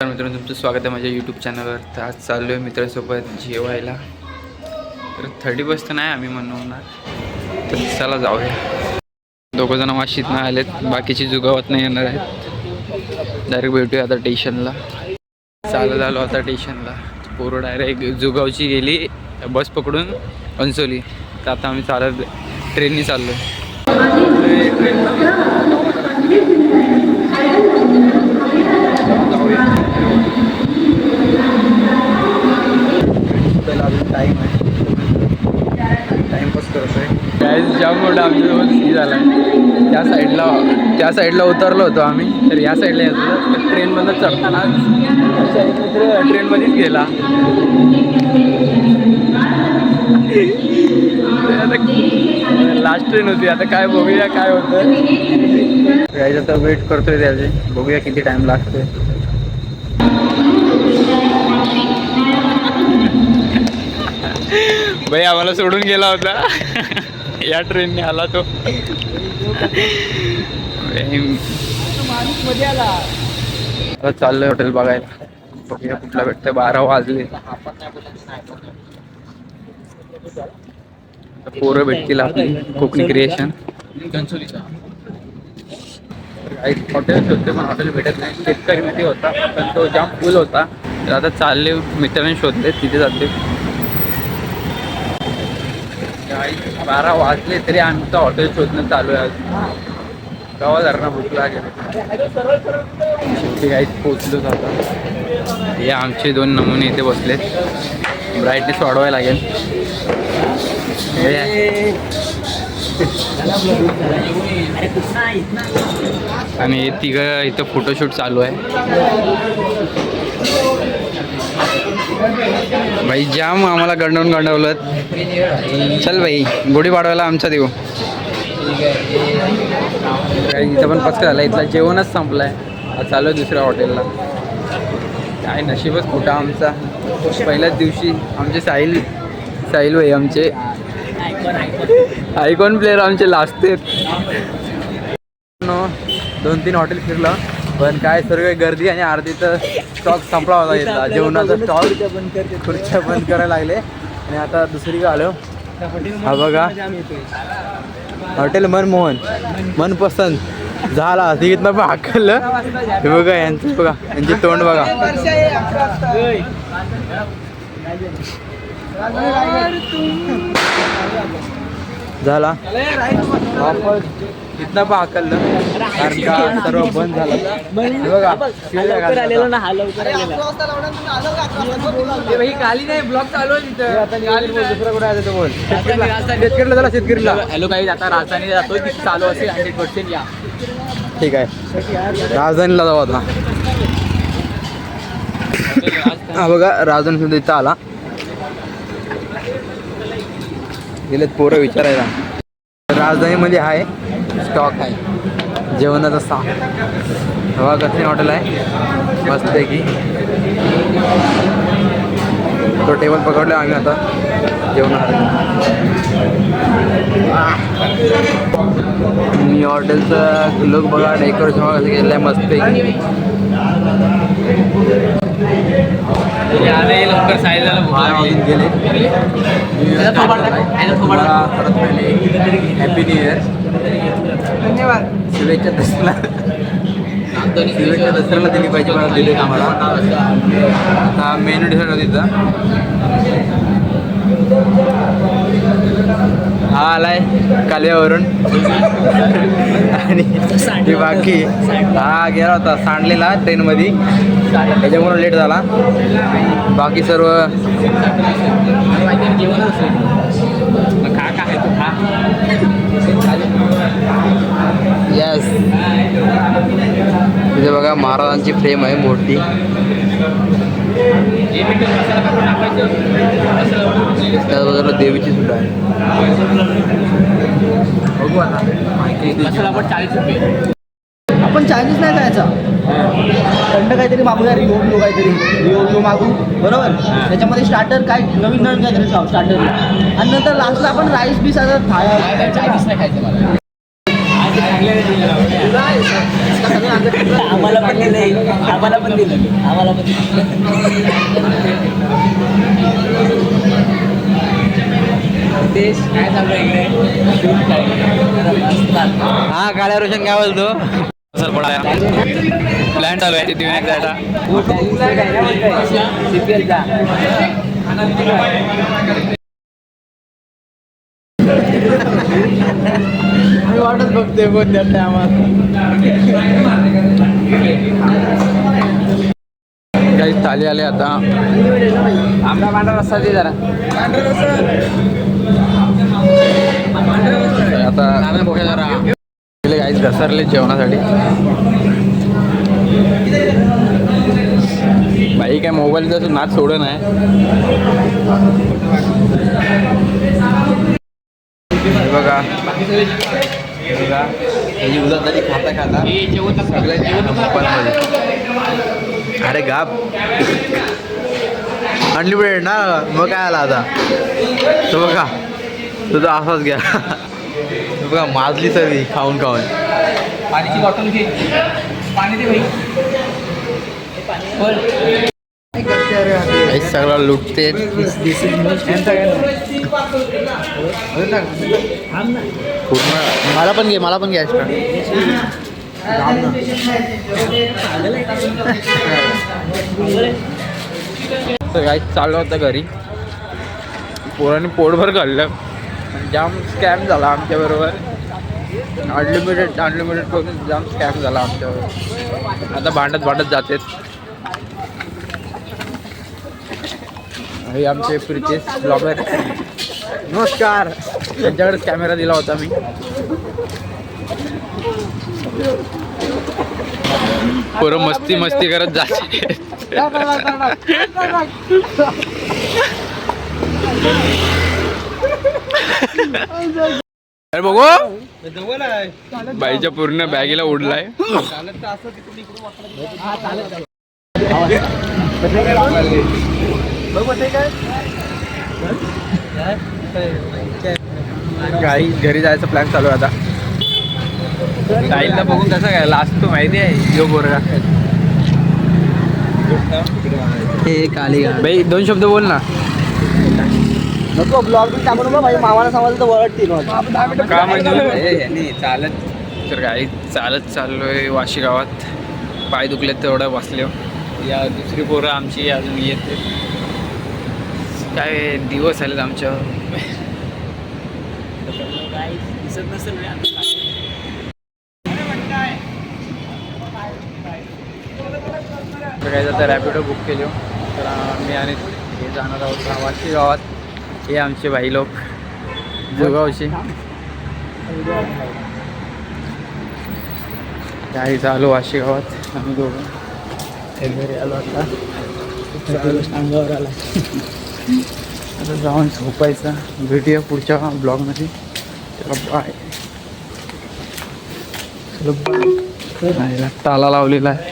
तर मित्रांनो तुमचं स्वागत आहे माझ्या यूट्यूब चॅनलवर तर आज चाललो आहे मित्रांसोबत जेवायला. तर थर्टी बस तर नाही आम्ही म्हणणार तर चला जाऊया. दोघंजण वाशीत नाही आलेत. बाकीची जुगावत नाही येणार आहेत. डायरेक्ट भेटूया आता स्टेशनला चालत आलो आता स्टेशनला पोरं डायरेक्ट जुगावची गेली बस पकडून अनसोली. तर आता आम्ही चालत ट्रेननी चाललो आहे काय जाम आमच्याजवळ सी झाला. आहे त्या साईडला त्या साईडला उतरलो होतो आम्ही. तर या साईडला येत होतो. तर ट्रेनमधनं चढतानाच ट्रेनमध्येच गेला. लास्ट ट्रेन होती. आता काय बघूया काय होतं. यायचं तर वेट करतोय त्याचे. बघूया किती टाइम लागतोय. भाई आम्हाला सोडून गेला होता. या ट्रेनने आला तो. आता चाललंय हॉटेल बघायला. बघूया कुठला भेटतंय. बारा वाजले. पोरं भेटतील आपली. कोकणी क्रिएशन हॉटेल शोधते पण हॉटेल भेटत नाही. शेतकरी शेतकरीमध्ये होता? पण तो जाम फुल होता. तर आता चालले मित्रांनी शोधले तिथे जाते बारा वाजले तरी आमचं हॉटेल शोधणं चालू आहे अजून गावा धरणं भूक लागेल. शेवटी काही पोचलोच आता. हे आमचे दोन नमुने इथे बसले ब्राईटनेस वाढवायला लागेल. हे आणि तिघं इथं फोटोशूट चालू आहे. भाई जाम आम्हाला गंडवून गंडवलं. चल भाई गुढी पाडवायला आमचा देऊ. काही इथं पण पचका झाला इथला जेवणच संपलाय. चालू आहे दुसऱ्या हॉटेलला. काय नशीबच कुठं आमचा. पहिल्याच दिवशी आमचे साहिल साहिल भाई आमचे. आयकॉन प्लेअर आमचे लास्ट दोन तीन हॉटेल फिरलं. पण काय सर्व गर्दी आणि अर्धी तर स्टॉक संपला होता इथला. जेवणाचा स्टॉक खुर्च्या बंद करायला लागले. आणि आता दुसरी आलो. हा बघा. हॉटेल मनमोहन. मनपसंत. झाला. तिथनं पण हाकललं. हे बघा यांचं बघा. यांचे तोंड बघा. झाला. वापस इथनं पण कारण का सर्व बंद झालं. हे बघा नाही ब्लॉक चालू आहे दुसरं कुठे बोल. शेतकरीला. शेतकरीला झाला शेतकरीला. हॅलो काही आता राजधानी जातोय तिथे चालू असेल हंड्रेड पर्सेंट या. ठीक आहे. राजधानीला जाऊ आता. हा बघा राजधानी सुद्धा इथं आला. गेलेत पोरं विचारायला. राजधानीमध्ये आहे स्टॉक आहे जेवणाचा सा. हवा कसली हॉटेल आहे? मस्त आहे की तो टेबल पकडला आम्ही आता. जेवणार मी हॉटेलचं लुक बघा डेकोरेशन बघा कसं केलं आहे मस्त आहे लवकर गेले. तुम्हाला परत पहिले हॅपी न्यू इयर धन्यवाद. शुभेच्छा दसऱ्याला. शुभेच्छा दसऱ्याला दिली पाहिजे मला दिले आम्हाला आता मेनू डिसाईड होती तिथं. हा आलाय कालव्यावरून आणि बाकी. हा गेला होता सांडलेला ट्रेनमध्ये. त्याच्यामुळे लेट झाला. बाकी सर्व काय येस तिथे बघा महाराजांची फ्रेम आहे मोठी. त्याच बाजूला देवीची सुद्धा आहे. बघू आता. माहिती चाळीस रुपये. आपण चायनीज नाही खायचा. थंड काहीतरी मागूया रिओ रिओ काहीतरी. रिओ रिओ मागू. बरोबर? त्याच्यामध्ये स्टार्टर काय नवीन नवीन काहीतरी स्टार्टर आणि नंतर लास्टला आपण राईस बीस आता चाळीस नाही खायचं मला. आम्हाला पण दिलं आम्हाला पण दिलं आम्हाला पण देश काय चालू आहे इकडे हा काळ्या रोशन काय बोलतो? सर पडा प्लॅन चालू आहे तिथे विनायक जायला मी वाटत बघते कोण त्या टायमात. काही थाली आले आता. आमचा पांढरा रस्ता दे जरा. आता गेले काहीच घसरले जेवणासाठी. बाई काय मोबाईलचा नाच सोड नाही. हे बघा. बघा. त्याची उदाहरणाची खाता खाता. सगळ्यांची अरे गाप. अनलिमिटेड ना मग काय आला आता? तो बघा. तुझा असाच घ्या. तो बघा माजली सरी खाऊन खाऊन. पाण्याची बॉटल घे. पाणी दे भाई. सगळं लुटते. पूर्ण. मला पण घे मला पण घे एक्स्ट्रा तर काही चाललं होतं घरी. पोरांनी पोटभर काढलं जाम स्कॅम झाला आमच्याबरोबर अनलिमिटेड अनलिमिटेड करून जाम स्कॅम झाला आमच्याबरोबर आता भांडत भांडत जातेत हे आमचे प्रितेश ब्लॉगर नमस्कार. त्यांच्याकडेच कॅमेरा दिला होता मी. पोरं मस्ती मस्ती करत जाते अरे बघू. बाईच्या पूर्ण बॅगीला उडलाय. काही घरी जायचा प्लॅन चालू आहे आता. गाईला बघून कसं काय लास्ट तो माहिती आहे जो बोरगा हे काली बाई दोन शब्द बोल ना. नको ब्लॉग बी मामाला समजलं तर का म्हणजे? चालत तर चालत चाललोय वाशी गावात. पाय दुखलेत तेवढं बसले. या दुसरी पोरं आमची अजून येते. काय दिवस आलेत आमच्या दिसत नसेल तर आता रॅपिडो बुक केली हो. तर आम्ही आणि हे जाणार आहोत वाशी गावात. हे आमचे भाई लोक. जुगावशी काही चालू वाशी गावात. आम्ही दोघं. घरी आलो आता. अंगावर आला. आता जाऊन झोपायचं. भेटूया पुढच्या ब्लॉगमध्ये. चला बाय. चला बाय. ताला लावलेला आहे.